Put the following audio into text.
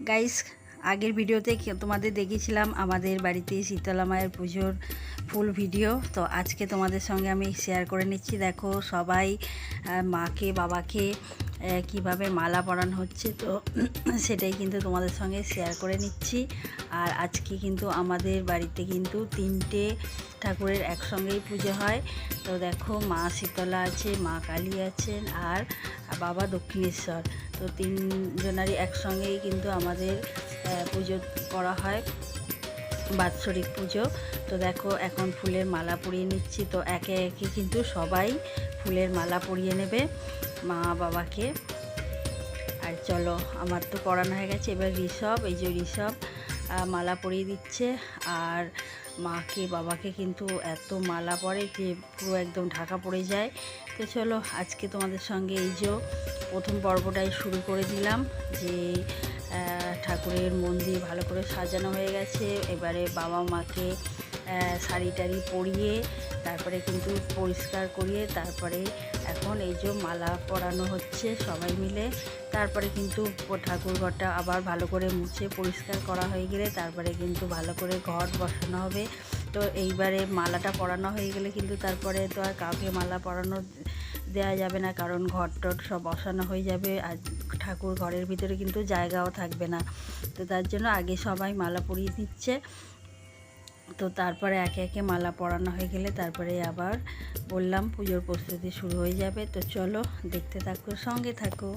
Guys আগের ভিডিওতে তোমাদের দেখেছিলাম আমাদের বাড়িতে শীতলা মায়ের পুজোর ফুল ভিডিও তো আজকে তোমাদের সঙ্গে আমি শেয়ার করে নিচ্ছি। দেখো সবাই মাকে, বাবাকে কীভাবে মালা পরানো হচ্ছে, তো সেটাই কিন্তু তোমাদের সঙ্গে শেয়ার করে নিচ্ছি। আর আজকে কিন্তু আমাদের বাড়িতে কিন্তু তিনটে ঠাকুরের একসঙ্গেই পুজো হয়। তো দেখো, মা শীতলা আছে, মা কালী আছেন আর বাবা দক্ষিণেশ্বর। তো তিনজনারই একসঙ্গেই কিন্তু আমাদের পুজো করা হয়। বাৎসরিক পুজো। তো দেখো, এখন ফুলের মালা পরিয়ে নিচ্ছি। তো একে একে কিন্তু সবাই ফুলের মালা পরিয়ে নেবে মা বাবাকে। আর চলো, আমার তো পড়ানো হয়ে গেছে। এবার ঋষভ, এই যে ঋষভ মালা পরিয়ে দিচ্ছে। আর মাকে, বাবাকে কিন্তু এত মালা পরে যে পুরো একদম ঢাকা পড়ে যায়। তো চলো, আজকে তোমাদের সঙ্গে এই যে প্রথম পর্বটাই শুরু করে দিলাম যে ঠাকুরের মন্দির ভালো করে সাজানো হয়ে গেছে। এবারে বাবা মাকে শাড়ি টাড়ি পরিয়ে তারপরে কিন্তু পরিষ্কার করিয়ে তারপরে এখন এই যে মালা পরানো হচ্ছে সবাই মিলে। তারপরে কিন্তু ঠাকুর ঘরটা আবার ভালো করে মুছে পরিষ্কার করা হয়ে গেলে তারপরে কিন্তু ভালো করে ঘর বসানো হবে। তো এইবারে মালাটা পরানো হয়ে গেলে কিন্তু তারপরে তো আর কাউকে মালা পরানো দেওয়া যাবে না, কারণ ঘর টট সব বসানো হয়ে যাবে আর ঠাকুর ঘরের ভিতরে কিন্তু জায়গাও থাকবে না। তো তার জন্য আগে সবাই মালা পরিয়ে দিচ্ছে। তো তারপরে একে একে মালা পরানো হয়ে গেলে তারপরে আবার বললাম পুজোর প্রস্তুতি শুরু হয়ে যাবে। তো চলো দেখতে থাকো, সঙ্গে থাকো।